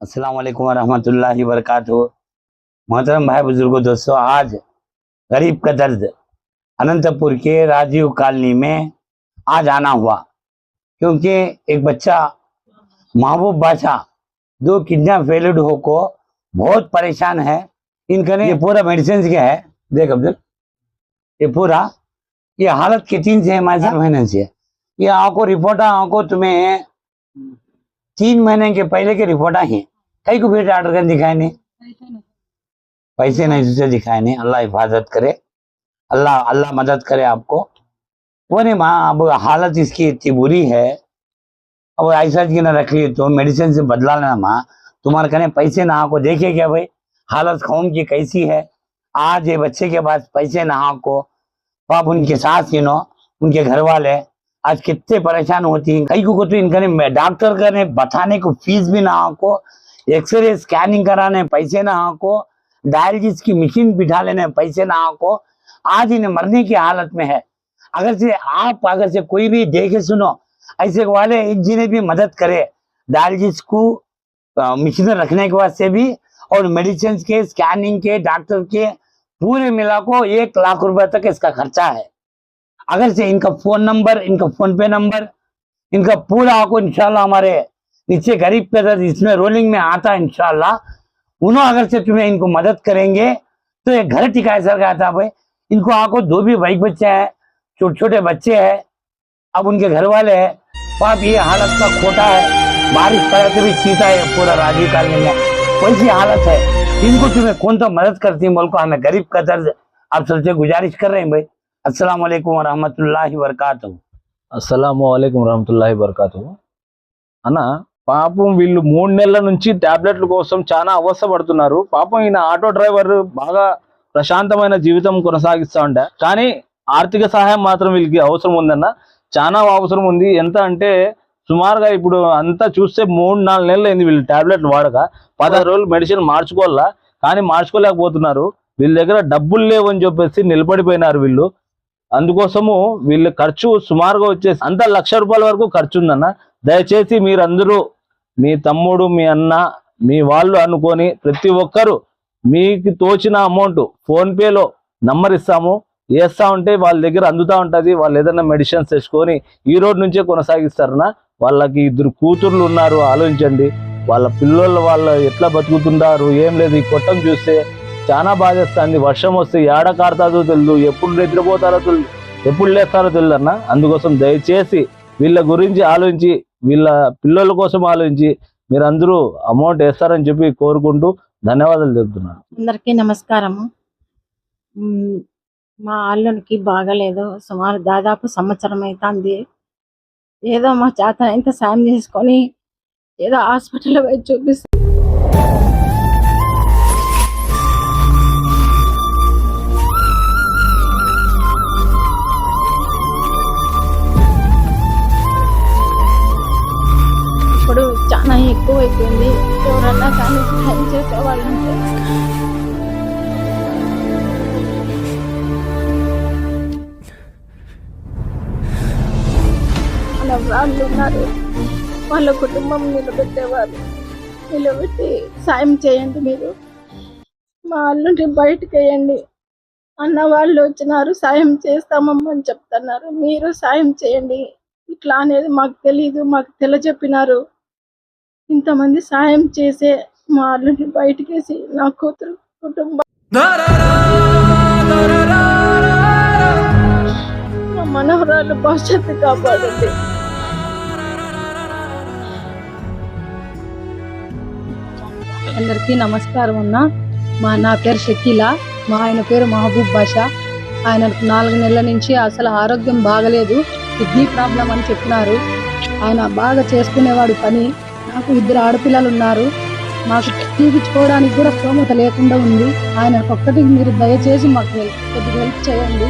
अस्सलाम वालेकुम वरहमतुल्लाहि मोहतरम भाई बुज़ुर्गों दोस्तों आज गरीब का दर्द। अनंतपुर के राजीव कॉलोनी में आज आना हुआ। क्योंकि एक बच्चा महबूब बादशाह दो किडनैप फेल्ड हो को बहुत परेशान है। इनका ये पूरा मेडिसिन क्या है। देख अब्दुल ये पूरा ये हालत कितनी से है हमारे साथ महीने से। ये आपको रिपोर्ट आपको तुम्हें तीन महीने के पहले के रिपोर्ट आई हैं। कई को फिर ऑर्डर कर दिखाए नहीं। पैसे नहीं तुझे दिखाए नहीं। अल्लाह हिफाजत करे। अल्लाह अल्लाह मदद करे आपको। वो नहीं माँ अब हालत इसकी इतनी बुरी है। अब ऐसा की ना रख लिए तो मेडिसिन से बदला लेना माँ। तुम्हारे कहने पैसे ना को देखे क्या भाई? हालत कौन की कैसी है? आज ये बच्चे के पास पैसे ना को। पाप उनके साथ यू नो उनके घर वाले आज कितने परेशान होती हैं। कई को तो इनका डॉक्टर का ने बताने को फ़ीस भी ना को। एक्सरे स्कैनिंग कराने, पैसे ना को डायलिसिस की मशीन बिठा लेने, पैसे ना को आज इन्हें मरने की हालत में है। अगर से आप, अगर से कोई भी देखे सुनो, ऐसे वाले जिन्हें भी मदद करे डायलिसिस को मशीन रखने के वास्ते भी, और मेडिसिन के स्कैनिंग के डॉक्टर के, पूरे मिला को एक लाख रुपए तक इसका खर्चा है। अगर से इनका फ़ोन नंबर इनका फ़ोन पे नंबर इनका पूरा आपको इंशाल्लाह हमारे नीचे गरीब पैदल इसमें रोलिंग में आता है इनशाला उन्होंने अगर से तुम्हें इनको मदद करेंगे तो ये घर टिकाए सर गया था भाई इनको आपको दो भी भाई बच्चे हैं छोटे छोटे बच्चे हैं, अब उनके घर वाले हैं तो बाप ये हालत का खोटा है। बारिश पड़ा तो भी चीता है, पूरा राजीव काल में वैसी हालत है। इनको तुम्हें कौन तो मदद करती है? बोल को हमें गरीब का दर्ज आप सबसे गुजारिश कर रहे हैं भाई। अस्सलाम वालेकुम रहमतुल्लाहि वरकatuh अस्सलाम वालेकुम रहमतुल्लाहि वरकatuh अना పాపం వీళ్ళు మూడు నెలల నుంచి ట్యాబ్లెట్ల కోసం చాలా అవస్థ పడుతున్నారు పాపం ఈయన ఆటో డ్రైవర్ బాగా ప్రశాంతమైన జీవితం కొనసాగిస్తూ ఉండే కానీ ఆర్థిక సహాయం మాత్రం వీళ్ళకి అవసరం ఉందన్న. చాలా అవసరం ఉంది. ఎంత అంటే సుమారుగా ఇప్పుడు అంతా చూస్తే మూడు నాలుగు నెలలు అయింది వీళ్ళు ట్యాబ్లెట్లు వాడక. పదహారు రోజులు మెడిసిన్ మార్చుకోవాలా? కానీ మార్చుకోలేకపోతున్నారు. వీళ్ళ దగ్గర డబ్బులు లేవని చెప్పేసి నిలబడిపోయినారు వీళ్ళు. అందుకోసము వీళ్ళ ఖర్చు సుమారుగా వచ్చేసి అంత లక్ష రూపాయల వరకు ఖర్చు ఉందన్న. దయచేసి మీరందరూ మీ తమ్ముడు మీ అన్న మీ వాళ్ళు అనుకొని ప్రతి ఒక్కరు మీకు తోచిన అమౌంట్ ఫోన్పేలో నంబర్ ఇస్తాము వేస్తా ఉంటే వాళ్ళ దగ్గర అందుతా ఉంటుంది. వాళ్ళు ఏదైనా మెడిసిన్స్ తెచ్చుకొని ఈ రోడ్ నుంచే కొనసాగిస్తారన్న వాళ్ళకి ఇద్దరు కూతుర్లు ఉన్నారు. ఆలోచించండి. వాళ్ళ పిల్లలు వాళ్ళు ఎట్లా బతుకుతుంటారు? ఏం లేదు. ఈ కొట్టం చూస్తే చాలా బాధేస్తుంది. వర్షం వస్తే ఏడ కారుతాదో తెలియదు ఎప్పుడు నిద్రపోతారో తెలియదు ఎప్పుడు లేస్తారో తెలియదు అన్న అందుకోసం దయచేసి వీళ్ళ గురించి ఆలోచించి వీళ్ళ పిల్లల కోసం ఆలోచించి మీరందరూ అమౌంట్ వేస్తారని చెప్పి కోరుకుంటూ ధన్యవాదాలు చెప్తున్నాను అందరికీ నమస్కారము. మా అల్లునికి బాగలేదు. సుమారు దాదాపు సంవత్సరం అవుతుంది ఏదో మా చేత ఎంత సాయం చేసుకొని ఏదో హాస్పిటల్ పోయి చూపిస్తే చాలా ఎక్కువ అయిపోయింది ఎవరన్నా కానీ సహాయం చేసేవాళ్ళంటే మన వాళ్ళు ఉన్నారు వాళ్ళ కుటుంబం నిలబెట్టేవారు నిలబెట్టి సాయం చేయండి మీరు మా అల్లుంటి బయటకు వేయండి అన్న వాళ్ళు వచ్చినారు సాయం చేస్తామమ్మని చెప్తున్నారు మీరు సాయం చేయండి ఇట్లా అనేది మాకు తెలియదు మాకు తెలియజెప్పినారు ఇంతమంది సాయం చేసే మా అల్లుంటి బయటకేసి నా కూతురు కుటుంబం మా మనవరాలు భవిష్యత్తు కాపాడండి. అందరికీ నమస్కారం అన్న. మా నా పేరు షకీల. మా ఆయన పేరు మహబూబ్ బాషా. ఆయన నాలుగు నెలల నుంచి అసలు ఆరోగ్యం బాగలేదు. కిడ్నీ ప్రాబ్లం అని చెప్పినారు. ఆయన బాగా చేసుకునేవాడు పని. నాకు ఇద్దరు ఆడపిల్లలు ఉన్నారు మాకు చూపించుకోవడానికి కూడా స్తోమత లేకుండా ఉంది. ఆయన ఒక్కటి మీరు దయచేసి మాకు కొద్దిగా హెల్ప్ చేయండి.